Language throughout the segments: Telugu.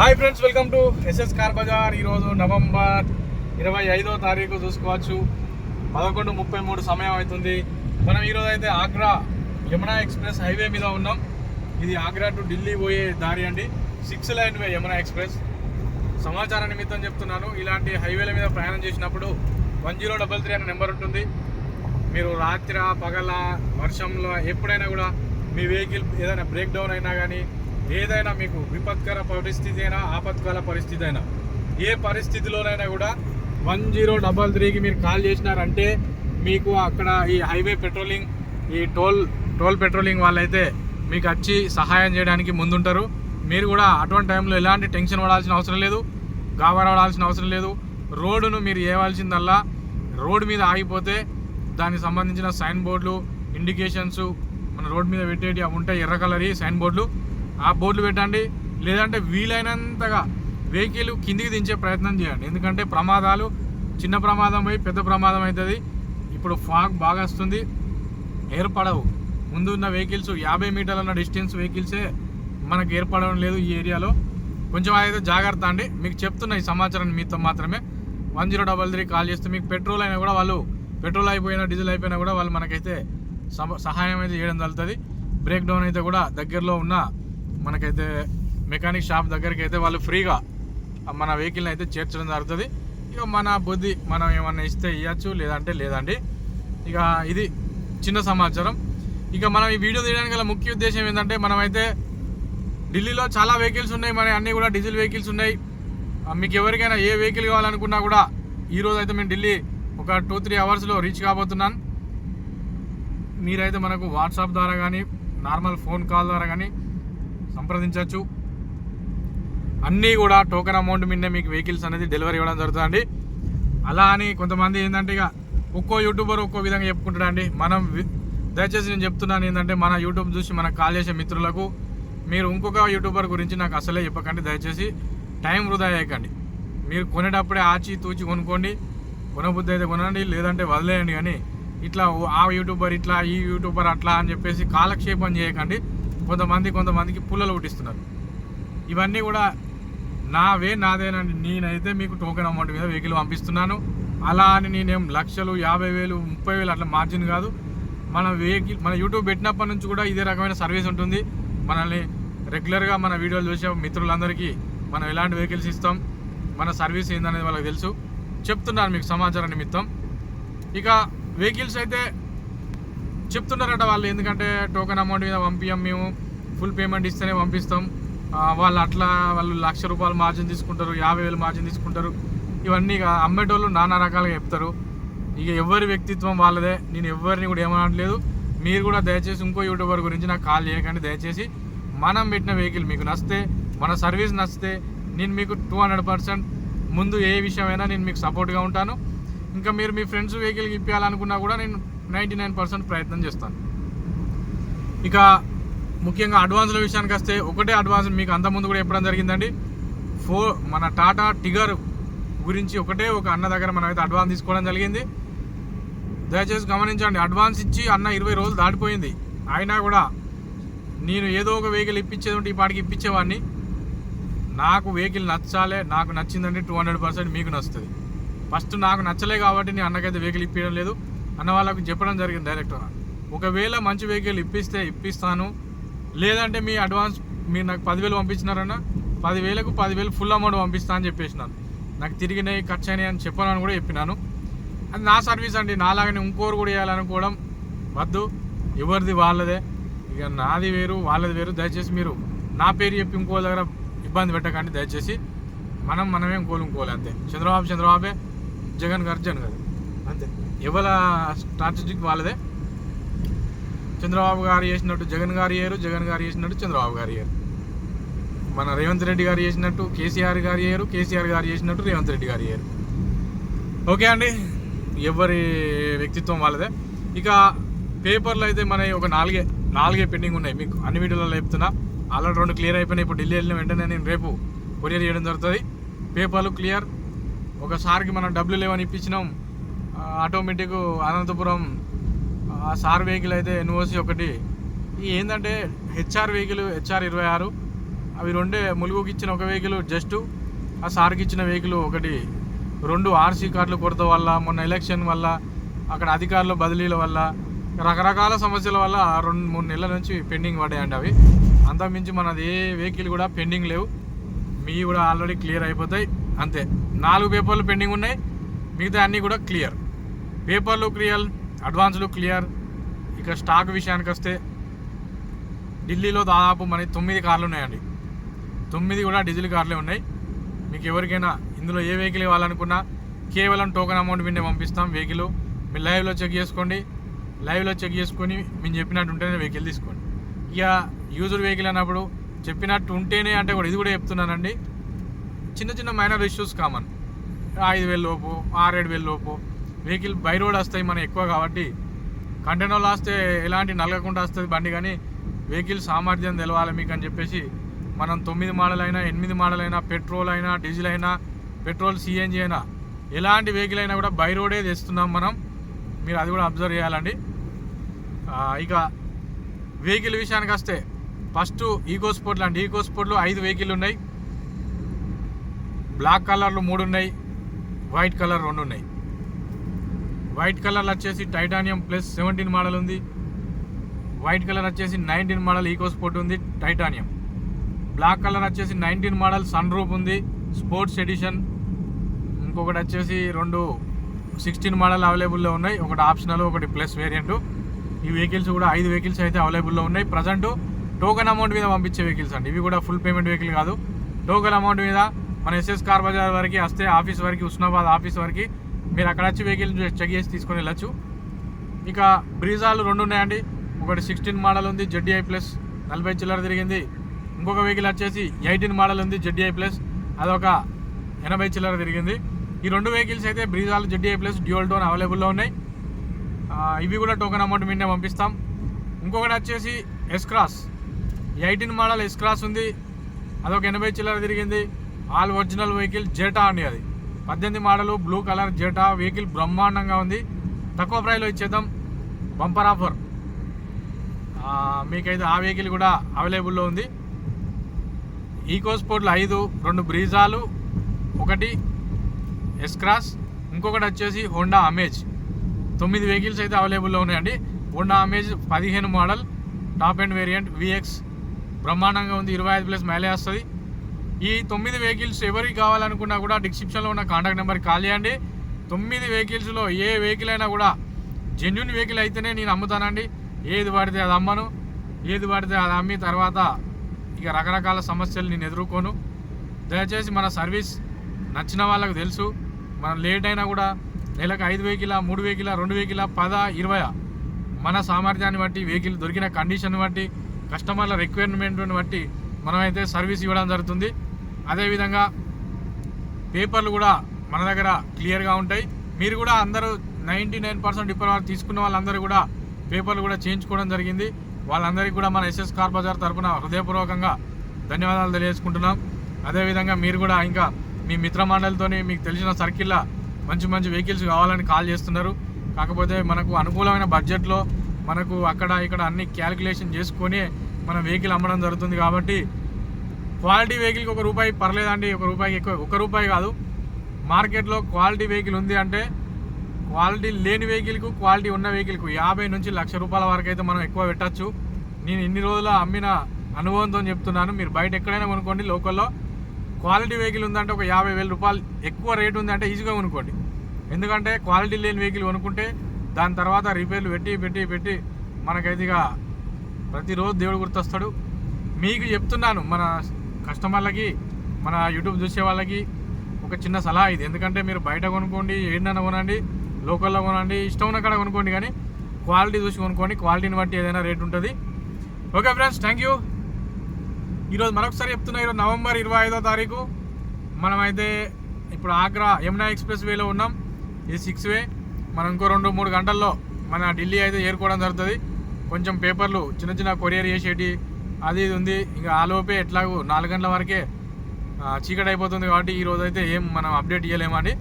Hi friends welcome to S S car bazaar ఈరోజు నవంబర్ ఇరవై ఐదో తారీఖు చూసుకోవచ్చు. పదకొండు ముప్పై మూడు సమయం అవుతుంది. మనం ఈరోజు అయితే ఆగ్రా యమునా ఎక్స్ప్రెస్ హైవే మీద ఉన్నాం. ఇది ఆగ్రా టు ఢిల్లీ పోయే దారి అండి. Six lane way Yamuna express. సమాచార నిమిత్తం చెప్తున్నాను. ఇలాంటి హైవేల మీద ప్రయాణం చేసినప్పుడు వన్ జీరో డబల్ త్రీ అనే నెంబర్ ఉంటుంది. మీరు రాత్రి పగల వర్షంలో ఎప్పుడైనా కూడా మీ వెహికల్ ఏదైనా బ్రేక్ డౌన్ అయినా కానీ ఏదైనా మీకు విపత్కర పరిస్థితి అయినా ఆపత్కాల పరిస్థితి అయినా ఏ పరిస్థితిలోనైనా కూడా వన్ జీరో డబల్ త్రీకి మీరు కాల్ చేసినారంటే మీకు అక్కడ ఈ హైవే పెట్రోలింగ్ ఈ టోల్ టోల్ పెట్రోలింగ్ వాళ్ళైతే మీకు వచ్చి సహాయం చేయడానికి ముందుంటారు. మీరు కూడా అటువంటి టైంలో ఎలాంటి టెన్షన్ పడాల్సిన అవసరం లేదు గాబరాడాల్సిన అవసరం లేదు. రోడ్డును మీరు ఏవాల్సిందల్లా రోడ్డు మీద ఆగిపోతే దానికి సంబంధించిన సైన్ బోర్డులు ఇండికేషన్స్ మన రోడ్ మీద పెట్టేటి అవి ఉంటాయి ఎర్ర కలర్ సైన్ బోర్డులు. ఆ బోర్డులు పెట్టండి. లేదంటే వీలైనంతగా వెహికల్ కిందికి దించే ప్రయత్నం చేయండి. ఎందుకంటే ప్రమాదాలు చిన్న ప్రమాదం పోయి పెద్ద ప్రమాదం అవుతుంది. ఇప్పుడు ఫాగ్ బాగా వస్తుంది. ఏర్పడవు. ముందు ఉన్న వెహికల్స్ యాభై మీటర్ల ఉన్న డిస్టెన్స్ వెహికల్సే మనకు ఏర్పడడం లేదు ఈ ఏరియాలో. కొంచెం అయితే జాగ్రత్త అండి. మీకు చెప్తున్న ఈ సమాచారం మీతో మాత్రమే. One zero double three call చేస్తే మీకు పెట్రోల్ అయినా కూడా వాళ్ళు పెట్రోల్ అయిపోయినా డీజిల్ అయిపోయినా కూడా వాళ్ళు మనకైతే సహాయం అయితే చేయడం జరుగుతుంది. బ్రేక్ డౌన్ అయితే కూడా దగ్గరలో ఉన్న మనకైతే మెకానిక్ షాప్ దగ్గరికి అయితే వాళ్ళు ఫ్రీగా మన వెహికల్ని అయితే చేర్చడం జరుగుతుంది. ఇక మన బుద్ధి మనం ఏమన్నా ఇస్తే ఇవ్వచ్చు లేదంటే లేదండి. ఇక ఇది చిన్న సమాచారం. ఇక మనం ఈ వీడియో తీయడానికి గల ముఖ్య ఉద్దేశం ఏంటంటే మనమైతే ఢిల్లీలో చాలా వెహికల్స్ ఉన్నాయి. మన అన్నీ కూడా డీజిల్ వెహికల్స్ ఉన్నాయి. మీకు ఎవరికైనా ఏ వెహికల్ కావాలనుకున్నా కూడా ఈరోజు అయితే మేము ఢిల్లీ ఒక టూ త్రీ అవర్స్లో రీచ్ కాబోతున్నాను మీరైతే మనకు వాట్సాప్ ద్వారా కానీ నార్మల్ ఫోన్ కాల్ ద్వారా కానీ సంప్రదించవచ్చు. అన్నీ కూడా టోకెన్ అమౌంట్ మీదే మీకు వెహికల్స్ అనేది డెలివరీ ఇవ్వడం జరుగుతుందండి. అలా అని కొంతమంది ఏంటంటే ఇక ఒక్కో యూట్యూబర్ ఒక్కో విధంగా చెప్పుకుంటాడండి. మనం దయచేసి నేను చెప్తున్నాను ఏంటంటే మన యూట్యూబ్ చూసి మనకు కాల్ చేసే మిత్రులకు మీరు ఇంకొక యూట్యూబర్ గురించి నాకు అసలే చెప్పకండి. దయచేసి టైం వృధా చేయకండి. మీరు కొనేటప్పుడే ఆచి తూచి కొనుక్కోండి. కొనబుద్ధి అయితే కొనండి లేదంటే వదిలేయండి. కానీ ఇట్లా ఆ యూట్యూబర్ ఇట్లా ఈ యూట్యూబర్ అట్లా అని చెప్పేసి కాలక్షేపం చేయకండి. కొంతమంది కొంతమందికి పుల్లలు పుట్టిస్తున్నారు. ఇవన్నీ కూడా నావే నాదేనండి. నేనైతే మీకు టోకెన్ అమౌంట్ మీద వెహికల్ పంపిస్తున్నాను. అలా అని నేనేం లక్షలు యాభై వేలు ముప్పై వేలు అట్లా మార్జిన్ కాదు. మన వెహికల్ మన యూట్యూబ్ పెట్టినప్పటి నుంచి కూడా ఇదే రకమైన సర్వీస్ ఉంటుంది. మనల్ని రెగ్యులర్గా మన వీడియోలు చూసే మిత్రులందరికీ మనం ఎలాంటి వెహికల్స్ ఇస్తాం మన సర్వీస్ ఏందనేది వాళ్ళకి తెలుసు. చెప్తున్నాను మీకు సమాచారం నిమిత్తం. ఇక వెహికల్స్ అయితే చెప్తున్నారట వాళ్ళు ఎందుకంటే టోకెన్ అమౌంట్ మీద పంపించాం మేము ఫుల్ పేమెంట్ ఇస్తేనే పంపిస్తాం. వాళ్ళు అట్లా వాళ్ళు లక్ష రూపాయలు మార్జిన్ తీసుకుంటారు యాభై వేలు మార్జిన్ తీసుకుంటారు. ఇవన్నీ అమ్మేటోళ్ళు నానా రకాలుగా చెప్తారు. ఇక ఎవరి వ్యక్తిత్వం వాళ్ళదే నేను ఎవరిని కూడా ఏమనట్లేదు. మీరు కూడా దయచేసి ఇంకో యూట్యూబర్ గురించి నాకు కాల్ చేయకండి. దయచేసి మనం పెట్టిన వెహికల్ మీకు నచ్చితే మన సర్వీస్ నచ్చితే నేను మీకు టూ హండ్రెడ్ పర్సెంట్ ముందు ఏ విషయమైనా నేను మీకు సపోర్ట్గా ఉంటాను. ఇంకా మీరు మీ ఫ్రెండ్స్ వెహికల్కి ఇప్పించాలనుకున్నా కూడా నేను నైంటీ నైన్ పర్సెంట్ ప్రయత్నం చేస్తాను. ఇక ముఖ్యంగా అడ్వాన్స్ల విషయానికి వస్తే ఒకటే అడ్వాన్స్ మీకు అంతకుముందు కూడా చెప్పడం జరిగిందండి. ఫోర్ మన టాటా టిగర్ గురించి ఒకటే ఒక అన్న దగ్గర మనం అయితే అడ్వాన్స్ తీసుకోవడం జరిగింది. దయచేసి గమనించండి అడ్వాన్స్ ఇచ్చి అన్న ఇరవై రోజులు దాటిపోయింది. అయినా కూడా నేను ఏదో ఒక వెహికల్ ఇప్పించేది ఉంటే ఈ పాటికి ఇప్పించేవాడిని. నాకు వెహికల్ నచ్చాలే నాకు నచ్చిందంటే టూ హండ్రెడ్ పర్సెంట్ మీకు నచ్చుతుంది. ఫస్ట్ నాకు నచ్చలే కాబట్టి నేను అన్నకైతే వెహికల్ ఇప్పించడం లేదు. అన్న వాళ్ళకు చెప్పడం జరిగింది డైరెక్ట్గా ఒకవేళ మంచి వెహికల్ ఇప్పిస్తే ఇప్పిస్తాను. లేదంటే మీ అడ్వాన్స్ మీరు నాకు పదివేలు పంపించినారన్న పదివేలకు పదివేలు ఫుల్ అమౌంట్ పంపిస్తా అని చెప్పేసినాను నాకు తిరిగినాయి ఖర్చు అయినాయి అని చెప్పాను అని కూడా చెప్పినాను. అది నా సర్వీస్ అండి. నాలాగానే ఇంకోరు కూడా చేయాలనుకోవడం వద్దు. ఎవరిది వాళ్ళదే. ఇక నాది వేరు వాళ్ళది వేరు. దయచేసి మీరు నా పేరు చెప్పి ఇంకో దగ్గర ఇబ్బంది పెట్టకండి. దయచేసి మనం మనమే ఇంకోలు ఇంకోలే అంతే. చంద్రబాబు చంద్రబాబే జగన్ గారు జగన్ గారు. అంతే. ఎవల స్ట్రాటజిక్ వాళ్ళదే? చంద్రబాబు గారు చేసినట్టు జగన్ గారు చేయరు జగన్ గారు చేసినట్టు చంద్రబాబు గారు చేయరు. మన రేవంత్ రెడ్డి గారు చేసినట్టు కేసీఆర్ గారు చేయరు కేసీఆర్ గారు చేసినట్టు రేవంత్ రెడ్డి గారు చేయరు. ఓకే అండి ఎవరి వ్యక్తిత్వం వాళ్ళదే. ఇక పేపర్లు అయితే మన ఒక నాలుగే నాలుగే పెండింగ్ ఉన్నాయి మీకు. అన్ని వీడియోలలో చెప్తున్నా. ఆల్రెడీ రెండు క్లియర్ అయిపోయినాయి. ఇప్పుడు ఢిల్లీ వెళ్ళిన వెంటనే నేను రేపు కొరియర్ చేయడం జరుగుతుంది. పేపర్లు క్లియర్. ఒకసారికి మనం డబ్బులు లేవని ఇప్పించినాం. ఆటోమేటిక్ అనంతపురం ఆ సార్ వెహికల్ అయితే ఎన్ఓసి ఒకటి. ఏంటంటే హెచ్ఆర్ వెహికల్ హెచ్ఆర్ ఇరవై ఆరు. అవి రెండే ములుగుకి ఇచ్చిన ఒక వెహికల్ జస్ట్ ఆ సార్కి ఇచ్చిన వెహికల్ ఒకటి. రెండు ఆర్సీ కార్డులు కొరత వల్ల మొన్న ఎలక్షన్ వల్ల అక్కడ అధికారుల బదిలీల వల్ల రకరకాల సమస్యల వల్ల రెండు మూడు నెలల నుంచి పెండింగ్ పడ్డాయండి అవి. అంతకుమించి మనది ఏ వెహికల్ కూడా పెండింగ్ లేవు. మీ కూడా ఆల్రెడీ క్లియర్ అయిపోతాయి. అంతే. నాలుగు పేపర్లు పెండింగ్ ఉన్నాయి. మిగతా అన్నీ కూడా క్లియర్. పేపర్లు క్లియర్ అడ్వాన్స్లు క్లియర్. ఇక స్టాక్ విషయానికి వస్తే ఢిల్లీలో దాదాపు మన తొమ్మిది కార్లు ఉన్నాయండి. తొమ్మిది కూడా డీజిల్ కార్లే ఉన్నాయి. మీకు ఎవరికైనా ఇందులో ఏ వెహికల్ ఇవ్వాలనుకున్నా కేవలం టోకెన్ అమౌంట్ మీద పంపిస్తాం వెహికల్. మీరు లైవ్లో చెక్ చేసుకోండి. లైవ్లో చెక్ చేసుకొని మేము చెప్పినట్టు ఉంటేనే వెహికల్ తీసుకోండి. ఇక యూజర్ వెహికల్ అన్నప్పుడు చెప్పినట్టు ఉంటేనే అంటే కూడా ఇది కూడా చెప్తున్నానండి. చిన్న చిన్న మైనర్ ఇష్యూస్ కామన్. ఐదు వేల లోపు ఆరేడు వేల లోపు వెహికల్ బై రోడ్ వస్తాయి మనం ఎక్కువ కాబట్టి. కంటైనర్లు వస్తే ఎలాంటి నలగకుండా వస్తుంది బండి కానీ వెహికల్ సామర్థ్యం తెలవాలి మీకు అని చెప్పేసి మనం తొమ్మిది మోడల్ అయినా ఎనిమిది మోడల్ అయినా పెట్రోల్ అయినా డీజిల్ అయినా పెట్రోల్ సిఎన్జి అయినా ఎలాంటి వెహికల్ అయినా కూడా బై రోడే తెస్తున్నాం మనం. మీరు అది కూడా అబ్జర్వ్ చేయాలండి. ఇక వెహికల్ విషయానికి వస్తే ఫస్ట్ ఈకో స్పోర్ట్లు లాంటి ఈకో స్పోర్ట్లు ఐదు వెహికల్ ఉన్నాయి. బ్లాక్ కలర్లు మూడు ఉన్నాయి. వైట్ కలర్ రెండు ఉన్నాయి. వైట్ కలర్ వచ్చేసి టైటానియం ప్లస్ సెవెంటీన్ మోడల్ ఉంది. వైట్ కలర్ వచ్చేసి నైన్టీన్ మోడల్ ఈకో స్పోర్ట్ ఉంది టైటానియం. బ్లాక్ కలర్ వచ్చేసి నైన్టీన్ మోడల్ సన్ రూప్ ఉంది స్పోర్ట్స్ ఎడిషన్. ఇంకొకటి వచ్చేసి రెండు సిక్స్టీన్ మోడల్ అవైలబుల్లో ఉన్నాయి ఒకటి ఆప్షనల్ ఒకటి ప్లస్ వేరియంట్. ఈ వెహికల్స్ కూడా ఐదు వెహికల్స్ అయితే అవైలబుల్లో ఉన్నాయి. ప్రజెంట్ టోకెన్ అమౌంట్ మీద పంపించే వెహికల్స్ అండి. ఇవి కూడా ఫుల్ పేమెంట్ వెహికల్ కాదు. టోకెన్ అమౌంట్ మీద మన ఎస్ఎస్ కార్ బజార్ వరకు వస్తే ఆఫీస్ వరకు ఉస్నాబాద్ ఆఫీస్ వరకు మీరు అక్కడ వచ్చి వెహికల్ చెక్ చేసి తీసుకొని వెళ్ళచ్చు. ఇక బ్రీజాలు రెండు ఉన్నాయండి. ఒకటి సిక్స్టీన్ మోడల్ ఉంది జెడ్డీఐ ప్లస్ నలభై చిల్లర తిరిగింది. ఇంకొక వెహికల్ వచ్చేసి ఎయిటీన్ మోడల్ ఉంది జెడ్డీఐ ప్లస్ అదొక ఎనభై చిల్లర తిరిగింది. ఈ రెండు వెహికల్స్ అయితే బ్రీజాలు జెడ్డీఐ ప్లస్ డ్యూయల్ టోన్ అవైలబుల్లో ఉన్నాయి. ఇవి కూడా టోకెన్ అమౌంట్ మీదే పంపిస్తాం. ఇంకొకటి వచ్చేసి S cross eighteen model S cross ఉంది. అదొక ఎనభై చిల్లర తిరిగింది. ఆల్ ఒరిజినల్ వెహికల్ జెటా అండి అది. పద్దెనిమిది model blue colour Zeta vehicle బ్రహ్మాండంగా ఉంది. తక్కువ ప్రైస్లో ఇచ్చేద్దాం. బంపర్ ఆఫర్ మీకైతే ఆ వెహికల్ కూడా అవైలబుల్లో ఉంది. ఈకో స్పోర్ట్లు ఐదు రెండు బ్రీజాలు ఒకటి ఎస్క్రాస్ ఇంకొకటి వచ్చేసి హోండా అమేజ్ తొమ్మిది వెహికల్స్ అయితే అవైలబుల్లో ఉన్నాయండి. హోండా అమేజ్ పదిహేను model top and variant VX బ్రహ్మాండంగా ఉంది. ఇరవై ఐదు ప్లస్ మైలేజ్ వస్తుంది. ఈ తొమ్మిది వెహికల్స్ ఎవరికి కావాలనుకున్నా కూడా డిస్క్రిప్షన్లో ఉన్న కాంటాక్ట్ నెంబర్కి కాల్ చేయండి. తొమ్మిది వెహికల్స్లో ఏ వెహికల్ అయినా కూడా జెన్యున్ వెహికల్ అయితేనే నేను అమ్ముతానండి. ఏది పడితే అది అమ్మను. ఏది పడితే అది అమ్మి తర్వాత ఇక రకరకాల సమస్యలు నేను ఎదుర్కోను. దయచేసి మన సర్వీస్ నచ్చిన వాళ్ళకు తెలుసు. మనం లేట్ అయినా కూడా నెలకు ఐదు వెహికల్ మూడు వెహికల్ రెండు వెహికల్ పద ఇరవై మన సామర్థ్యాన్ని బట్టి వెహికల్ దొరికిన కండిషన్ బట్టి కస్టమర్ల రిక్వైర్మెంట్ని బట్టి మనమైతే సర్వీస్ ఇవ్వడం జరుగుతుంది. అదేవిధంగా పేపర్లు కూడా మన దగ్గర క్లియర్గా ఉంటాయి. మీరు కూడా అందరూ నైంటీ నైన్ పర్సెంట్ ఇప్పటివరకు తీసుకున్న వాళ్ళందరూ కూడా పేపర్లు కూడా చేయించుకోవడం జరిగింది. వాళ్ళందరికీ కూడా మన ఎస్ఎస్ కార్ బజార్ తరపున హృదయపూర్వకంగా ధన్యవాదాలు తెలియజేసుకుంటున్నాం. అదేవిధంగా మీరు కూడా ఇంకా మీ మిత్రమండలితో మీకు తెలిసిన సర్కిల్లో మంచి మంచి వెహికల్స్ కావాలని కాల్ చేస్తున్నారు. కాకపోతే మనకు అనుకూలమైన బడ్జెట్లో మనకు అక్కడ ఇక్కడ అన్ని క్యాలిక్యులేషన్ చేసుకొని మన వెహికల్ అమ్మడం జరుగుతుంది కాబట్టి క్వాలిటీ వెహికల్కి ఒక రూపాయి పర్లేదండి ఒక రూపాయికి ఎక్కువ ఒక రూపాయి కాదు. మార్కెట్లో క్వాలిటీ వెహికల్ ఉంది అంటే క్వాలిటీ లేని వెహికల్కు క్వాలిటీ ఉన్న వెహికల్కు యాభై నుంచి లక్ష రూపాయల వరకు అయితే మనం ఎక్కువ పెట్టచ్చు. నేను ఇన్ని రోజుల అమ్మిన అనుభవంతో చెప్తున్నాను మీరు బయట ఎక్కడైనా కొనుక్కోండి లోకల్లో క్వాలిటీ వెహికల్ ఉందంటే ఒక యాభై వేల రూపాయలు ఎక్కువ రేట్ ఉందంటే ఈజీగా కొనుక్కోండి. ఎందుకంటే క్వాలిటీ లేని వెహికల్ కొనుక్కుంటే దాని తర్వాత రిపేర్లు పెట్టి పెట్టి పెట్టి మనకైతే ఇక ప్రతిరోజు దేవుడు గుర్తొస్తాడు. మీకు చెప్తున్నాను మన కస్టమర్లకి మన యూట్యూబ్ చూసే వాళ్ళకి ఒక చిన్న సలహా ఇది. ఎందుకంటే మీరు బయట కొనుక్కోండి ఏంటన్నా కొనండి లోకల్లో కొనండి ఇష్టం ఉన్న కాడ కొనుక్కోండి కానీ క్వాలిటీ చూసి కొనుక్కోండి. క్వాలిటీని బట్టి ఏదైనా రేట్ ఉంటుంది. Okay friends thank you. ఈరోజు మరొకసారి చెప్తున్నా ఈరోజు నవంబర్ ఇరవై ఐదో తారీఖు మనమైతే ఇప్పుడు ఆగ్రా యమునా ఎక్స్ప్రెస్ వేలో ఉన్నాం. ఇది సిక్స్ వే. మనం ఇంకో రెండు మూడు గంటల్లో మన ఢిల్లీ అయితే చేరుకోవడం జరుగుతుంది. కొంచెం పేపర్లు చిన్న చిన్న కొరియర్ చేసేటి అది ఇది ఉంది. ఇంకా ఆలోపే ఎట్లాగో నాలుగు గంటల వరకే చీకటి అయిపోతుంది కాబట్టి ఈ రోజు అయితే ఏం మనం అప్డేట్ ఇవ్వలేమని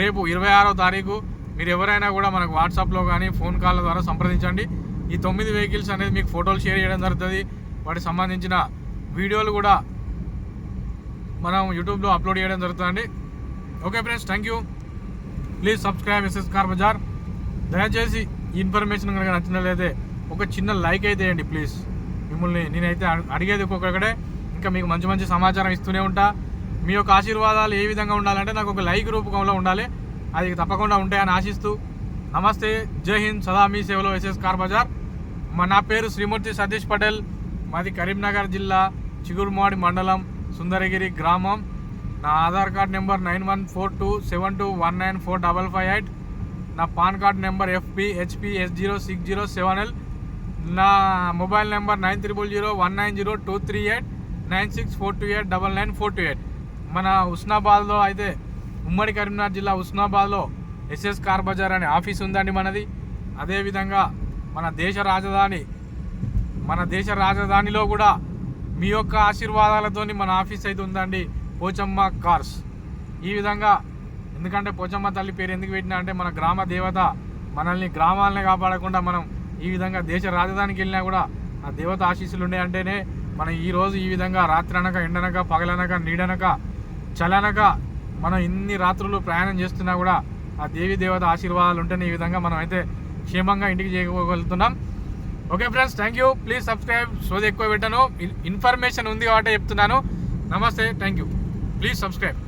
రేపు ఇరవై ఆరో తారీఖు మీరు ఎవరైనా కూడా మనకు వాట్సాప్లో కానీ ఫోన్ కాల్ ద్వారా సంప్రదించండి. ఈ తొమ్మిది వెహికల్స్ అనేది మీకు ఫోటోలు షేర్ చేయడం జరుగుతుంది. వాటికి సంబంధించిన వీడియోలు కూడా మనం యూట్యూబ్లో అప్లోడ్ చేయడం జరుగుతుందండి. Okay friends thank you. Please subscribe SS car bazaar. దయచేసి ఈ ఇన్ఫర్మేషన్ కనుక నచ్చినట్లయితే ఒక చిన్న లైక్ అయితే వేయండి ప్లీజ్. మిమ్మల్ని నేనైతే అడిగేది ఒక్కొక్కడే ఇంకా మీకు మంచి మంచి సమాచారం ఇస్తూనే ఉంటా. మీ యొక్క ఆశీర్వాదాలు ఏ విధంగా ఉండాలంటే నాకు ఒక లైక్ రూపకంలో ఉండాలి. అది తప్పకుండా ఉంటాయని ఆశిస్తూ. నమస్తే. జై హింద్. సదా మీ సేవలో ఎస్ఎస్ కార్ బజార్. మా నా పేరు శ్రీమూర్తి సతీష్ పటేల్. మాది కరీంనగర్ జిల్లా చిగురుమాడి మండలం సుందరగిరి గ్రామం. నా Aadhaar card number nine one four two seven two one nine four double five eight. నా PAN card number FP HP S zero six zero seven L. నా mobile number nine triple zero one nine zero two three eight nine six four two eight double nine four two eight. మన ఉస్నాబాద్లో అయితే ఉమ్మడి కరీంనగర్ జిల్లా ఉస్నాబాద్లో ఎస్ఎస్ కార్ బజార్ అనే ఆఫీస్ ఉందండి మనది. అదేవిధంగా మన దేశ రాజధాని మన దేశ రాజధానిలో కూడా మీ యొక్క ఆశీర్వాదాలతోని మన ఆఫీస్ అయితే ఉందండి పోచమ్మ కార్స్. ఈ విధంగా ఎందుకంటే పోచమ్మ తల్లి పేరు ఎందుకు పెట్టినా అంటే మన గ్రామ దేవత మనల్ని గ్రామాలనే కాపాడకుండా మనం ఈ విధంగా దేశ రాజధానికి వెళ్ళినా కూడా ఆ దేవత ఆశీస్సులు ఉండే అంటేనే మనం ఈ రోజు ఈ విధంగా రాత్రి అనక ఎండనక పగలనక నీడనక చలనక మనం ఇన్ని రాత్రులు ప్రయాణం చేస్తున్నా కూడా ఆ దేవి దేవత ఆశీర్వాదాలు ఉంటేనే ఈ విధంగా మనం అయితే క్షేమంగా ఇంటికి చేయగలుగుతున్నాం okay friends thank you please subscribe సోది ఎక్కువ పెట్టాను. ఇన్- ఇన్ఫర్మేషన్ ఉంది కాబట్టి చెప్తున్నాను. నమస్తే థ్యాంక్ యూ ప్లీజ్ సబ్స్క్రైబ్